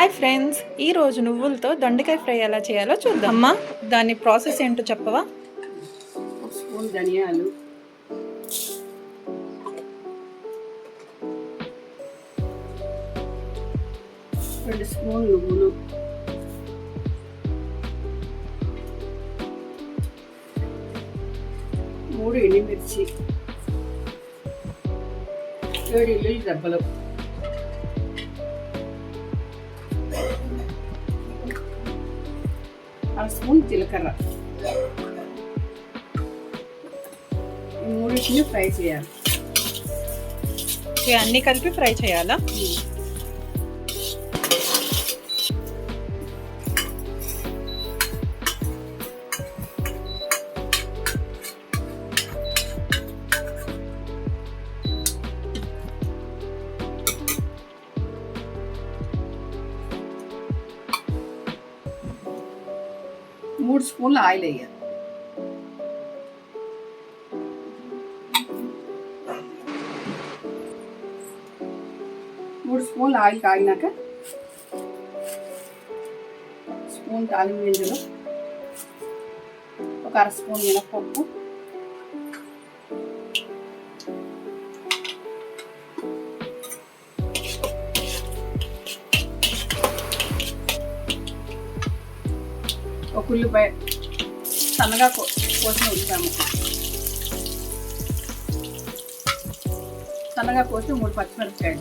Hi friends ఈ రోజు నువ్వులతో దొండకాయ ఫ్రై ఎలా చేయాలో చూద్దాం. అమ్మా. దాని ప్రాసెస్ ఏంటో చెప్పవా? స్పూన్ ధనియాలు. రెండు స్పూన్ నువ్వులు. మూడు ఎండుమిర్చి. ఏడు ఇల్లు దెబ్బలు. అర స్పూన్ జీలకర్ర. మూడింటిని ఫ్రై చేయాలి. అన్ని కలిపి ఫ్రై చేయాలా? మూడు స్పూన్లు ఆయిల్ వేయాలి మూడు స్పూన్లు ఆయిల్ కాగినాక స్పూన్ తాలిం గింజలు ఒక అర స్పూన్ మినపప్పు ఉల్లిపాయ సన్నగా కోసిన ఉల్లిపాయ ముక్క సన్నగా కోసి మూడు పచ్చిమిరపకాయలు.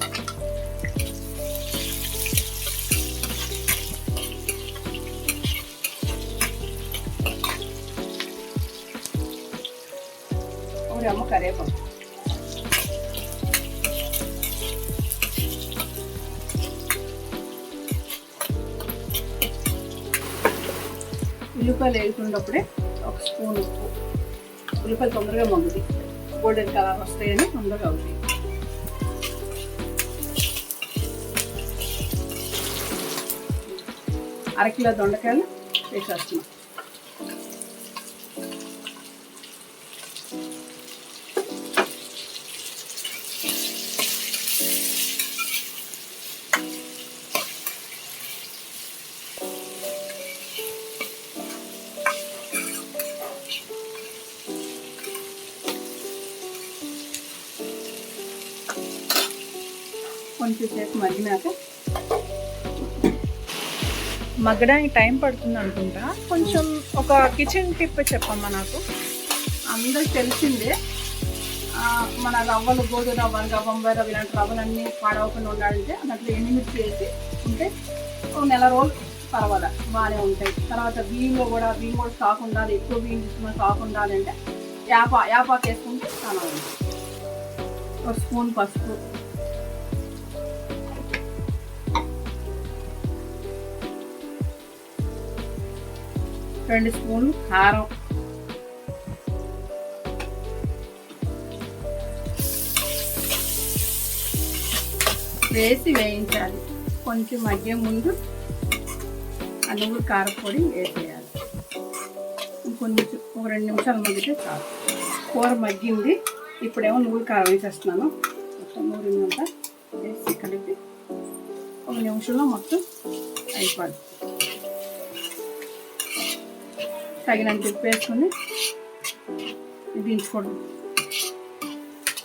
ఒక అమ్మ కరివేపాకు. ఉల్లిపాయలు వేసుకున్నప్పుడే ఒక స్పూన్ ఉప్పు. ఉల్లిపాయలు తొందరగా మగ్గుతాయి. గోల్డెన్ కలర్ వస్తాయని తొందరగా అవుతాయి. అరకిలో దొండకాయలు వేసేస్తున్నాం. కొంచెంసేపు మగ్గినాక మగ్గడానికి టైం పడుతుంది అనుకుంటా. కొంచెం ఒక కిచెన్ టిప్ చెప్పమ్మా నాకు. అందరికి తెలిసిందే మన రవ్వలు గోధుమ రవ్వలు రవ్వ బొంబాయి రవ్వ ఇలాంటి రవ్వలన్నీ పాడవకుండా ఉండాలంటే దాంట్లో ఎనిమిది చేసి ఉంటే ఒక నెల రోజులు పర్వాలే బాగానే ఉంటాయి. తర్వాత బియ్యంలో కూడా బియ్యం కూడా స్టాక్ ఉండాలి ఎక్కువ బియ్యం తీసుకున్న స్టాక్ ఉండాలి అంటే యాప యాపాకు వేసుకుంటే చాలా ఒక స్పూన్ పసుపు రెండు స్పూన్లు కారం. వేసి వేయించాలి. కొంచెం మధ్య ముందు ఆ కారపొడి వేసేయాలి. కొంచెం ఒక రెండు నిమిషాలు మగ్గితే చాలు. కూర మగ్గింది. ఇప్పుడేమో నువ్వులు కారం వేసేస్తున్నాను. మొత్తం నూరిందంతా వేసి కలిపి ఒక నిమిషంలో మొత్తం అయిపోద్ది. తగినంత ఉప్పు వేసుకుని దించుకోండి.